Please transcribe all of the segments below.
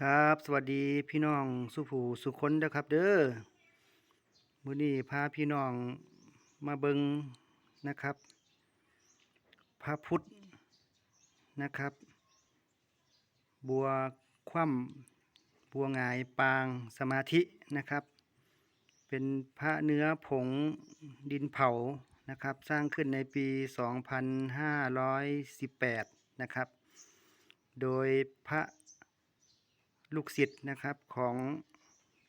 ครับ สวัสดีพี่น้องสุผูสุคนเด้อครับ เด้อมื้อนี้พาพี่น้องมาเบิงนะครับ พระพุทธนะครับ บัวคว่ำบัวงายปางสมาธินะครับ เป็นพระเนื้อผงดินเผานะครับ สร้างขึ้นในปี 2518 นะครับ โดยพระ ลูกศิษย์นะครับของ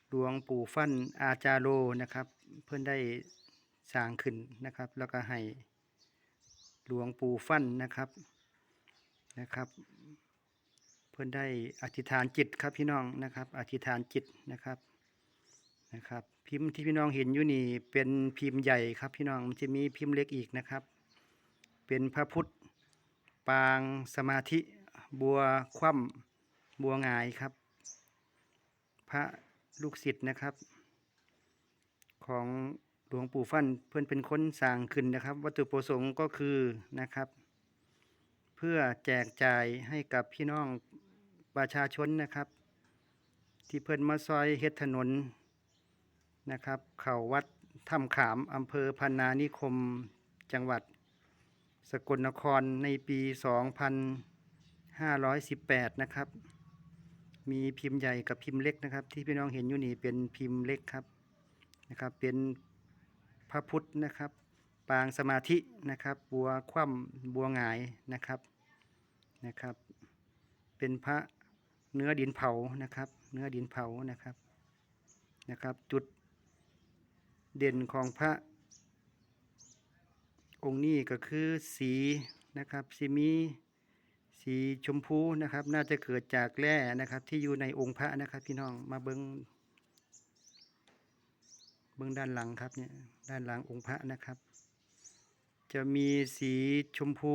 หลวงปู่ฟั่นอาจารโลนะครับ เพื่อนได้สร้างขึ้นนะครับ แล้วก็ให้หลวงปู่ฟั่นนะครับนะครับ เพื่อนได้อธิษฐานจิตครับพี่น้องนะครับ อธิษฐานจิตนะครับนะครับ พิมพ์ที่พี่น้องเห็นอยู่นี่เป็นพิมพ์ใหญ่ครับพี่น้องมันจะมีพิมพ์เล็กอีกนะครับ เป็นพระพุทธปางสมาธิบัวคว่ำบัวงายครับ พระลูกศิษย์นะครับ ของหลวงปู่ฟั่นเพื่อนเป็นคนสร้างขึ้นนะครับ วัตถุประสงค์ก็คือนะครับ เพื่อแจกจ่ายให้กับพี่น้องประชาชนนะครับ ที่เพื่อนมาซอยเฮ็ดถนนนะครับ เข่าวัดถ้ำขามอำเภอพันนานิคมจังหวัด สกลนครในปี 2518 นะครับ มีพิมพ์ใหญ่กับพิมพ์เล็กนะครับ ที่พี่น้องเห็นอยู่นี่เป็นพิมพ์เล็กครับนะครับ เป็นพระพุทธนะครับ ปางสมาธินะครับบัวคว่ำบัวหงายนะครับนะครับ เป็นพระเนื้อดินเผานะครับ เนื้อดินเผานะครับนะครับ จุดเด่นของพระ องค์นี้ก็คือสีนะครับสีมี สีชมพูนะครับ น่าจะเกิดจากแร่นะครับ ที่อยู่ในองค์พระนะครับ พี่น้องมาเบิงเบิงด้านหลังครับเนี่ยด้านหลังองค์พระนะครับ จะมีสีชมพู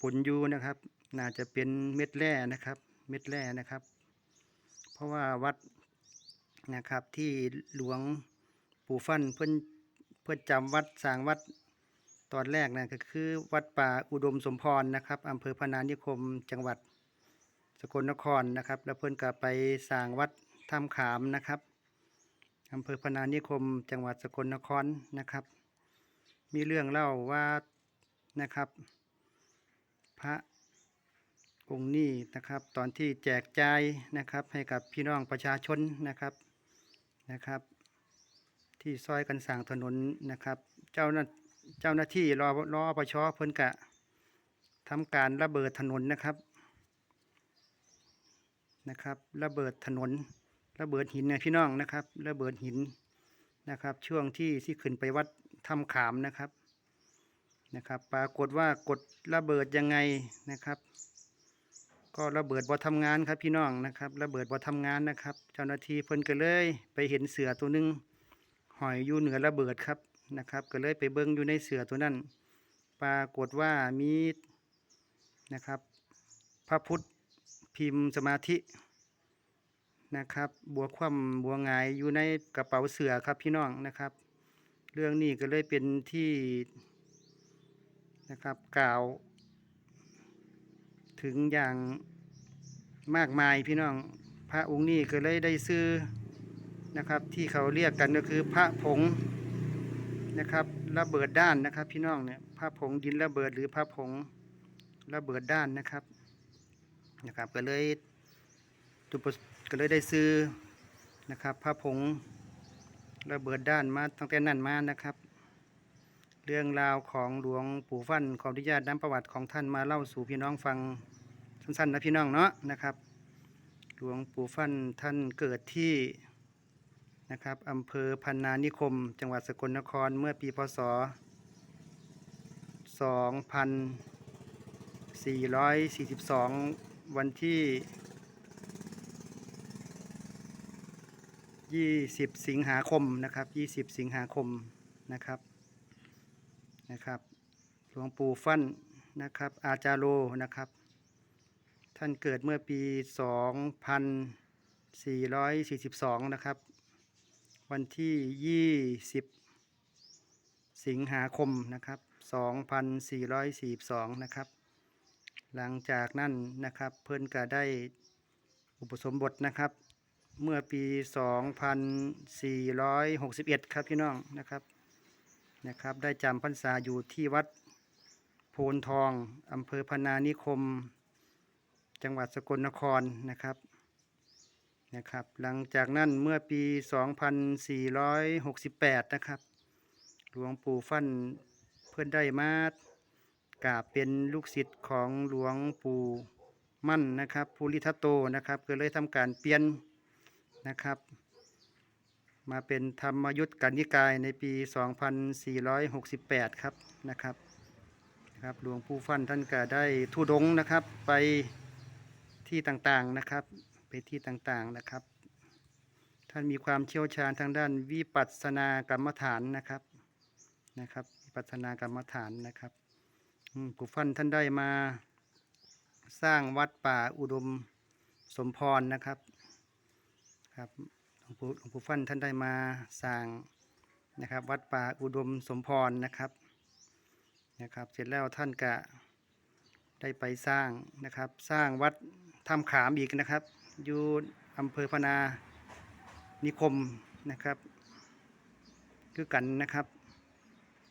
ปนยูนะครับ น่าจะเป็นเม็ดแร่นะครับ เม็ดแร่นะครับ เพราะว่าวัดนะครับที่หลวงปู่ฟั่นเพื่อนเพื่อนจำวัดสร้างวัด ตอนแรกนะก็คือวัดป่าอุดมสมพรนะครับอำเภอพนานิคมจังหวัดสกลนครนะครับ แล้วเพิ่อนก็ไปสร้างวัดถ้ำขามนะครับอำเภอพนานิคม จังหวัดสกลนครนะครับ มีเรื่องเล่าว่านะครับ พระองค์นี้นะครับ ตอนที่แจกจ่ายนะครับ ให้กับพี่น้องประชาชนนะครับนะครับ ที่ซอยกันสร้างถนนนะครับ เจ้าหน้า เจ้าหน้าที่รอรอปชเพิ่นกะทำการระเบิดถนนนะครับนะครับ ระเบิดถนน ระเบิดหินนะพี่น้องนะครับ ระเบิดหินนะครับ ช่วงที่ที่ขึ้นไปวัดถ้ำขามนะครับนะครับ ปรากฏว่ากดระเบิดยังไงนะครับ ก็ระเบิดบ่ทำงานครับพี่น้องนะครับ ระเบิดบ่ทำงานนะครับ เจ้าหน้าที่เพิ่นก็เลย ไปเห็นเสือตัวหนึงหอยอยู่เหนือระเบิดครับ นะครับ ก็เลยไปเบิ้งอยู่ในเสือตัวนั้น ปรากฏว่ามีนะครับ พระพุทธพิมพ์สมาธินะครับ บัวคว่ำบัวงายอยู่ในกระเป๋าเสือครับพี่น้องนะครับ เรื่องนี้ก็เลยเป็นที่นะครับกล่าว ถึงอย่างมากมายพี่น้องพระองค์นี้ก็เลยได้ซื้อนะครับที่เขาเรียกกันก็คือพระผง นะครับระเบิดด้านนะครับ พี่น้องเนี่ยผ้าผงดินระเบิดหรือผ้าผงระเบิดด้านนะครับนะครับ ก็เลยจุดปก็เลยได้ซื้อนะครับผ้าผงระเบิดด้านมาตั้งแต่นั้นมานะครับ เรื่องราวของหลวงปู่ฟั่นขออนุญาตนำประวัติของท่านมาเล่าสู่พี่น้องฟังสั้นๆนะพี่น้องเนาะนะครับ หลวงปู่ฟั่นท่านเกิดที่ นะครับอำเภอพันนานิคม จังหวัดสกลนครเมื่อปีพศ 2442 วันที่ 20 สิงหาคมนะครับ 20 สิงหาคมนะครับนะครับหลวงปู่ฟั่นนะครับ อาจารโลนะครับ ท่านเกิดเมื่อปี 2442 นะครับ วันที่ 20 สิงหาคมนะครับ 2442 นะครับ หลังจากนั้นนะครับเพิ่นก็ได้อุปสมบทนะครับ เมื่อปี 2461 ครับพี่น้องนะครับนะครับ ได้จำพรรษาอยู่ที่วัดโพนทองอำเภอพนานิคม จังหวัดสกลนครนะครับ นะครับ หลังจากนั้นเมื่อปี 2468 นะครับ หลวงปู่ฟั่นเพื่อนได้มากาบเป็นลูกศิษย์ของหลวงปู่มั่นนะครับภูริทัตโตนะครับก็เลยทำการเปลี่ยนนะครับ มาเป็นธรรมยุทธกันนิกายในปี 2468 ครับนะครับนะครับหลวงปู่ฟั่นท่านก็ได้ทุดงนะครับไปที่ต่างๆนะครับ ไปที่ต่างๆนะครับ ท่านมีความเชี่ยวชาญทางด้านวิปัสสนากรรมฐานนะครับนะครับวิปัสสนากรรมฐานนะครับอืมปู่ฟั่นท่านได้มาสร้างวัดป่าอุดมสมพรนะครับครับหลวงปู่หลวงปู่ฟันท่านได้มาสร้างนะครับวัดป่าอุดมสมพรนะครับนะครับ เสร็จแล้วท่านก็ได้ไปสร้างนะครับ สร้างวัดถ้ำขามอีกนะครับ อยู่อำเภอพนานิคมนะครับ คือกันนะครับ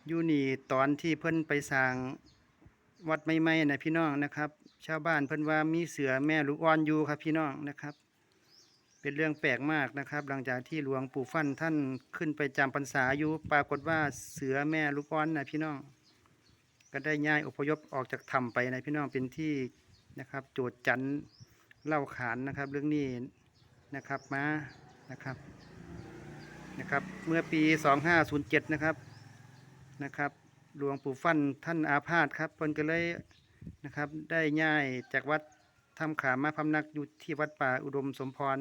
อยู่นี่ตอนที่เพิ่นไปสร้างวัดไม่ๆนะพี่น้องนะครับ ชาวบ้านเพิ่นว่ามีเสือแม่ลูกอ่อนอยู่ครับพี่น้องนะครับ เป็นเรื่องแปลกมากนะครับ หลังจากที่หลวงปู่ฟั่นท่านขึ้นไปจำพรรษาอยู่ปรากฏว่าเสือแม่ลูกอ่อนนะพี่น้อง ก็ได้ย้ายอพยพออกจากถ้ำไปนะพี่น้องเป็นที่นะครับ โจทย์จันทร์ เล่าขานนะครับ เรื่องนี้นะครับมานะครับนะครับ เมื่อปี 2507 นะครับนะครับหลวงปู่ฟั่นท่านอาพาธครับเพิ่นก็เลยนะครับ ได้ย้ายจากวัดถ้ำขามมาพำนักอยู่ที่วัดป่าอุดมสมพร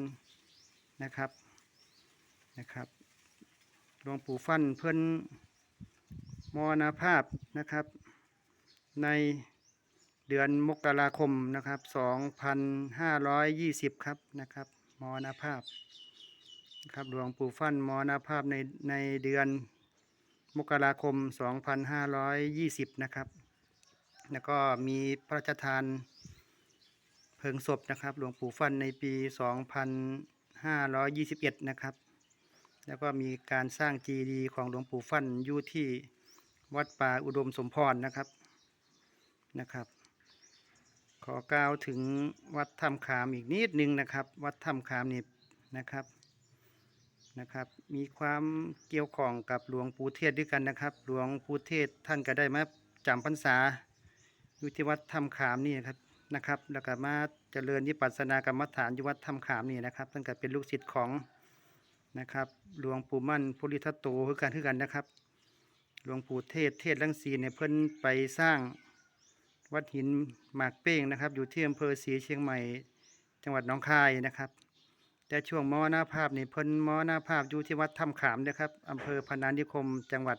นะครับนะครับหลวงปู่ฟั่นเพิ่นมรณภาพนะครับ ใน เดือนมกราคมนะครับ 2520 ครับนะครับ มรณภาพครับหลวงปู่ฟั่นมรณภาพในในเดือนมกราคม 2520 นะครับ แล้วก็มีพระราชทานเพลิงศพนะครับ หลวงปู่ฟั่นในปี 2521 นะครับ แล้วก็มีการสร้างจีดีของหลวงปู่ฟั่นอยู่ที่วัดป่าอุดมสมพรนะครับนะครับ ขอกล่าวถึงวัดถ้ำขามอีกนิดนึงนะครับ วัดถ้ำขามนี่นะครับนะครับ มีความเกี่ยวข้องกับหลวงปู่เทศด้วยกันนะครับ หลวงปู่เทศท่านก็ได้มาจำพรรษาอยู่ที่วัดถ้ำขามนี่นะครับนะครับ แล้วก็มาเจริญวิปัสสนากรรมฐานอยู่วัดถ้ำขามนี่นะครับท่านก็เป็นลูกศิษย์ของนะครับหลวงปู่มั่นภูริทัตโตคือกันคือกันนะครับ หลวงปู่เทศเทศลังสีเนี่ยเพิ่นไปสร้าง วัดหินหมากเป้งนะครับ อยู่ที่อำเภอศรีเชียงใหม่ จังหวัดหนองคายนะครับ แต่ช่วงมรณภาพนี่เพิ่นมรณภาพอยู่ที่วัดถ้ำขามนะครับอำเภอพนานิคม จังหวัด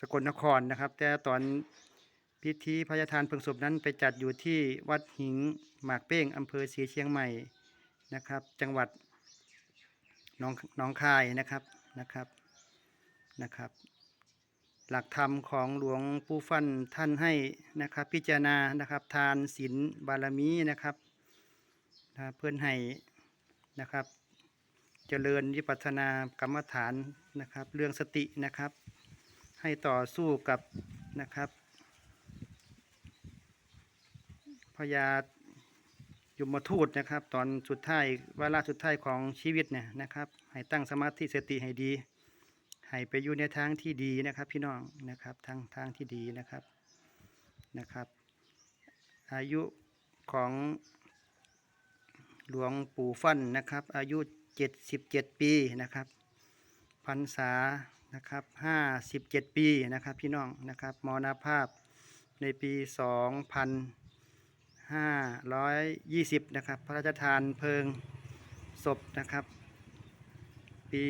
สกลนครนะครับ แต่ตอนพิธีพระราชทานเพลิงศพนั้นไปจัดอยู่ที่วัดหิงหมากเป้งอำเภอศรีเชียงใหม่นะครับ จังหวัดหนองหนองคายนะครับนะครับนะครับ หลักธรรมของหลวงปู่ฟั่นท่านให้นะครับ พิจารณานะครับ ทานศีลบารมีนะครับนะเพื่อนให้นะครับ เจริญวิปัสสนากรรมฐานนะครับ เรื่องสตินะครับ ให้ต่อสู้กับนะครับพญายมทูตนะครับ ตอนสุดท้ายวาระสุดท้ายของชีวิตเนี่ยนะครับ ให้ตั้งสมาธิสติให้ดี ให้ไปอยู่ในทางที่ดีนะครับพี่น้องนะครับทางทางที่ดีนะครับนะครับ อายุของหลวงปู่ฟั่นนะครับ อายุ 77 ปีนะครับพรรษานะครับ57 ปีนะครับพี่น้องนะครับมรณภาพในปี 2520 นะครับ พระราชทานเพลิงศพนะครับ ปี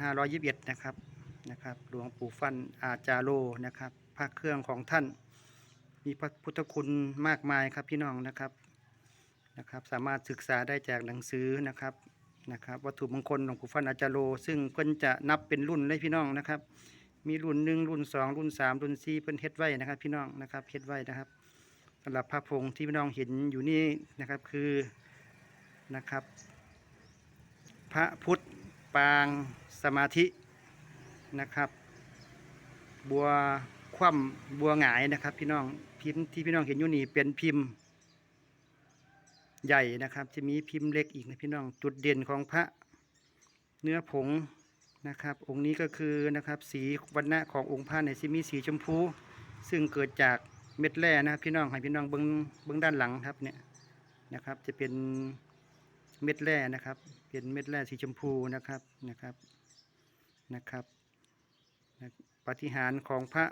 2521 นะครับนะครับหลวงปู่ฟันอาจาโลนะครับพระเครื่องของท่าน มีพระพุทธคุณมากมายครับพี่น้องนะครับนะครับ สามารถศึกษาได้จากหนังสือนะครับนะครับ วัตถุมงคลของปู่ฟันอาจารโล ซึ่งเพิ่นจะนับเป็นรุ่นเลยพี่น้องนะครับ มีรุ่นหนึ่งรุ่นสองรุ่นสามรุ่นสี่เพิ่นเฮ็ดไว้นะครับ พี่น้องนะครับเฮ็ดไว้นะครับสำหรับพระพงศ์ที่พี่น้องเห็นอยู่นี่นะครับคือนะครับ พระพุทธ ปางสมาธินะครับ บัวคว่ำบัวหงายนะครับ พี่น้องพิมพ์ที่พี่น้องเห็นอยู่นี่เป็นพิมพ์ ใหญ่นะครับ จะมีพิมพ์เล็กอีกนะพี่น้องจุดเด่นของพระเนื้อผงนะครับ องค์นี้ก็คือนะครับสีวันณะขององค์พระเนี่ยจะมีสีชมพู ซึ่งเกิดจากเม็ดแร่นะครับพี่น้องให้พี่น้องเบิ้งเบิ้งด้านหลังครับเนี่ยนะครับ จะเป็น เม็ดแร่นะครับ เป็นเม็ดแร่สีชมพูนะครับนะครับนะครับปฏิหารของพระ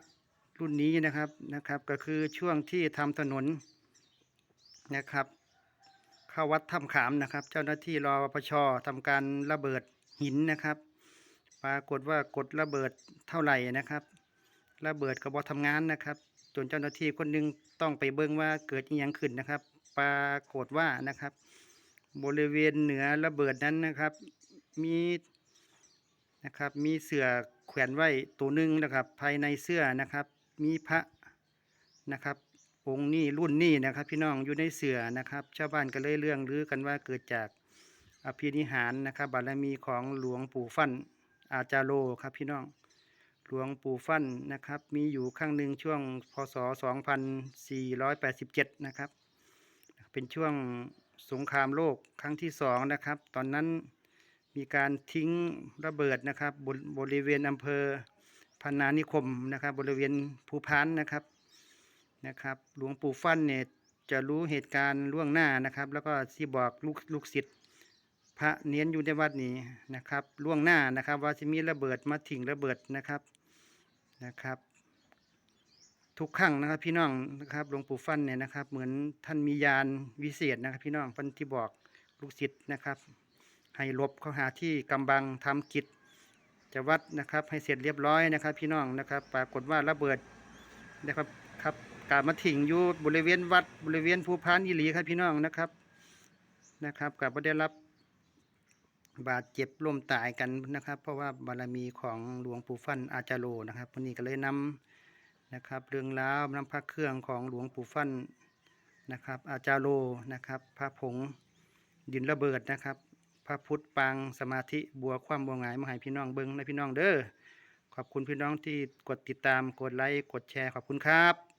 รุ่นนี้นะครับนะครับ ก็คือช่วงที่ทำถนนนะครับ เข้าวัดถ้ำขามนะครับ เจ้าหน้าที่รอปชทำการระเบิดหินนะครับ ปรากฏว่ากดระเบิดเท่าไหร่นะครับระเบิดกระบอกทำงานนะครับ จนเจ้าหน้าที่คนหนึงต้องไปเบิ่งว่าเกิดอหยังขึ้นนะครับ ปรากฏว่านะครับ บริเวณเหนือระเบิดนั้นนะครับ มีนะครับมีเสือแขวนไว้ตัวหนึ่งนะครับ ภายในเสื้อนะครับ มีพระนะครับ องค์นี้รุ่นนี้นะครับ พี่น้องอยู่ในเสือนะครับ ชาวบ้านก็เลยเรื่องลือกันว่าเกิดจากอภินิหารนะครับ บารมีของหลวงปู่ฟั่นอาจารโลครับพี่น้องหลวงปู่ฟั่นนะครับ มีอยู่ครั้งหนึ่งช่วงพศ 2487 นะครับ เป็นช่วง สงครามโลกครั้งที่สองนะครับ ตอนนั้นมีการทิ้งระเบิดนะครับบนบริเวณอำเภอพนานิคมนะครับ บริเวณภูพานนะครับนะครับ หลวงปู่ฟั่นเนี่ยจะรู้เหตุการณ์ล่วงหน้านะครับ แล้วก็ที่บอกลูกลูกศิษย์พระเนียนอยู่ในวัดนี้นะครับล่วงหน้านะครับ ว่าจะมีระเบิดมาถิ่งระเบิดนะครับนะครับ ทุกครั้งนะครับ พี่น้องนะครับหลวงปู่ฟั่นเนี่ยนะครับ เหมือนท่านมียานวิเศษนะครับ พี่น้องเพันที่บอกลูกศิษย์นะครับ ให้ลบเข้าหาที่กำบังทำกิจจะวัดนะครับ ให้เสร็จเรียบร้อยนะครับ พี่น้องนะครับ ปรากฏว่าระเบิดนะครับครับการมาถิ่งอยู่บริเวณวัดบริเวณภูพานอิหลีครับพี่น้องนะครับนะครับกับได้รับบาดเจ็บล้มตายกันนะครับ เพราะว่าบารมีของหลวงปู่ฟั่นอาจารโลนะครับวันนี้ก็เลยนำ นะครับ เรื่องราวน้ำพระเครื่องของหลวงปู่ฟั่นนะครับ อาจารโลนะครับ พระผงดินระเบิดนะครับ พระพุทธปางสมาธิบัวความบัวหงายมาให้พี่น้องเบิ้งและพี่น้องเด้อขอบคุณพี่น้องที่กดติดตามกดไลค์กดแชร์ขอบคุณครับ